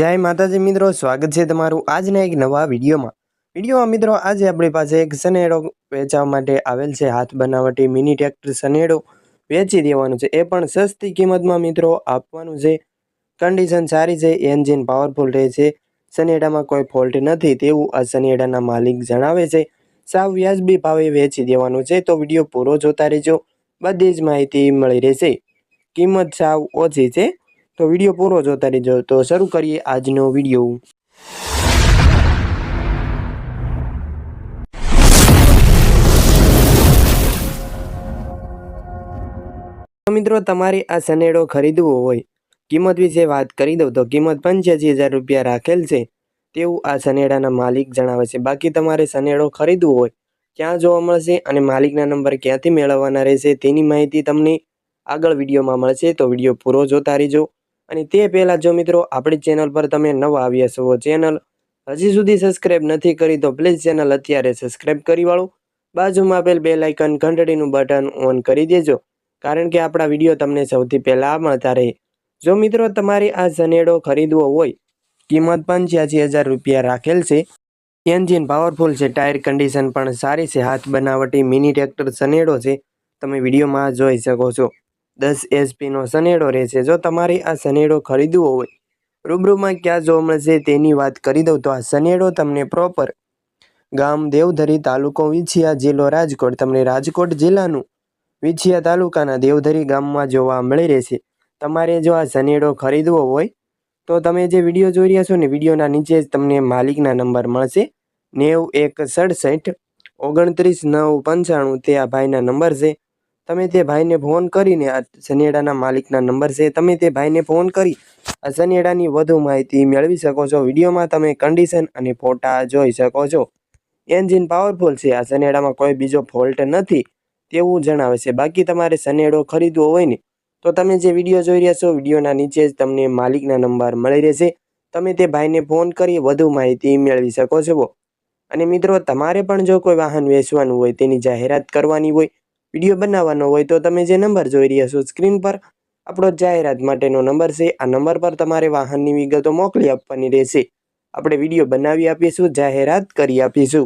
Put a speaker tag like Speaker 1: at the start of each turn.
Speaker 1: જય માતાજી મિત્રો, સ્વાગત છે તમારું આજના એક નવા વિડીયોમાં. વિડીયોમાં મિત્રો, આજે આપણી પાસે એક સનેડો વેચવા માટે આવેલ છે, હાથ બનાવટી મિની ટ્રેક્ટર સનેડો વેચી દેવાનું છે. એ પણ સસ્તી કિંમતમાં મિત્રો આપવાનું છે. કન્ડિશન સારી છે, એન્જિન પાવરફુલ રહે છે. સનેડામાં કોઈ ફોલ્ટ નથી, તેવું આ સનેડાના માલિક જણાવે છે. સાવ વ્યાજબી ભાવે વેચી દેવાનું છે, તો વીડિયો પૂરો જોતા રહેજો. બધી જ માહિતી મળી રહેશે. કિંમત સાવ ઓછી છે. તો વીડિયો પૂરો જોતા રહેજો તો શરૂ કરીએ આજનો વીડિયો. મિત્રો, તમારે આ સનેડો ખરીદવો હોય, કિંમત વિશે વાત કરી દઉં તો કિંમત પંચ્યાસી હજાર રૂપિયા રાખેલ છે. તેવું આ સનેડાના માલિક જણાવે છે. બાકી તમારે સનેડો ખરીદવો હોય, ક્યાં જોવા મળશે અને માલિકના નંબર ક્યાંથી મેળવવાના રહેશે તેની માહિતી તમને આગળ વિડીયોમાં મળશે. તો વીડિયો પૂરો જોતા રહેજો. અને તે પહેલાં જો મિત્રો, આપણી ચેનલ પર તમે નવા આવ્યા છો ચેનલ હજી સુધી સબસ્ક્રાઈબ નથી કરી, તો પ્લીઝ ચેનલ અત્યારે સબસ્ક્રાઈબ કરી વાળો. બાજુમાં આપેલ બે લાઇકન ઘંટડીનું બટન ઓન કરી દેજો, કારણ કે આપણા વીડિયો તમને સૌથી પહેલાં મળતા રહે. જો મિત્રો, તમારે આ સનેડો ખરીદવો હોય, કિંમત પંચ્યાસી હજાર રૂપિયા રાખેલ છે. એન્જિન પાવરફુલ છે ટાયર કન્ડિશન પણ સારી છે, હાથ બનાવટી મિની ટ્રેક્ટર સનેડો છે. તમે વિડીયોમાં જોઈ શકો છો. દસ એસપીનો સનેડો રહેશે. જો તમારે આ સનેડો ખરીદવો હોય, રૂબરૂમાં ક્યાં જોવા મળશે તેની વાત કરી દઉં. તો આ સનેડો તમને પ્રોપર ગામ દેવધરી તાલુકો વિછિયા જિલ્લો રાજકોટ. તમને રાજકોટ જિલ્લાનું વિછિયા તાલુકાના દેવધરી ગામમાં જોવા મળી રહેશે. તમારે જો આ સનેડો ખરીદવો હોય, તો તમે જે વીડિયો જોઈ રહ્યા છો ને, વિડીયોના નીચે જ તમને માલિકના નંબર મળશે. નેવ એક સડસઠ ઓગણત્રીસ નવ પંચાણું. તે આ ભાઈના નંબર છે. તમે તે ભાઈને ફોન કરીને સનેડાના માલિકના નંબર છે, તમે તે ભાઈને ફોન કરી સનેડાની વધુ માહિતી મેળવી શકો છો. વિડીયોમાં તમે કન્ડિશન અને ફોટા જોઈ શકો છો. એન્જિન પાવરફુલ છે, આ સનેડામાં કોઈ બીજો ફોલ્ટ નથી તેવું જણાવે છે. બાકી તમારે સનેડો ખરીદવો હોય ને, તો તમે જે વીડિયો જોઈ રહ્યા છો, વિડીયોના નીચે જ તમને માલિકના નંબર મળી રહેશે. તમે તે ભાઈને ફોન કરી વધુ માહિતી મેળવી શકો છો. અને મિત્રો, તમારે પણ જો કોઈ વાહન વેચવાનું હોય, તેની જાહેરાત કરવાની હોય વીડિયો બનાવવાનો હોય તો તમે જે નંબર જોઈ રહ્યા છો સ્ક્રીન પર, આપણો જાહેરાત માટેનો નંબર છે. આ નંબર પર તમારે વાહનની વિગતો મોકલી આપવાની રહેશે. આપણે વીડિયો બનાવી આપીશું, જાહેરાત કરી આપીશું.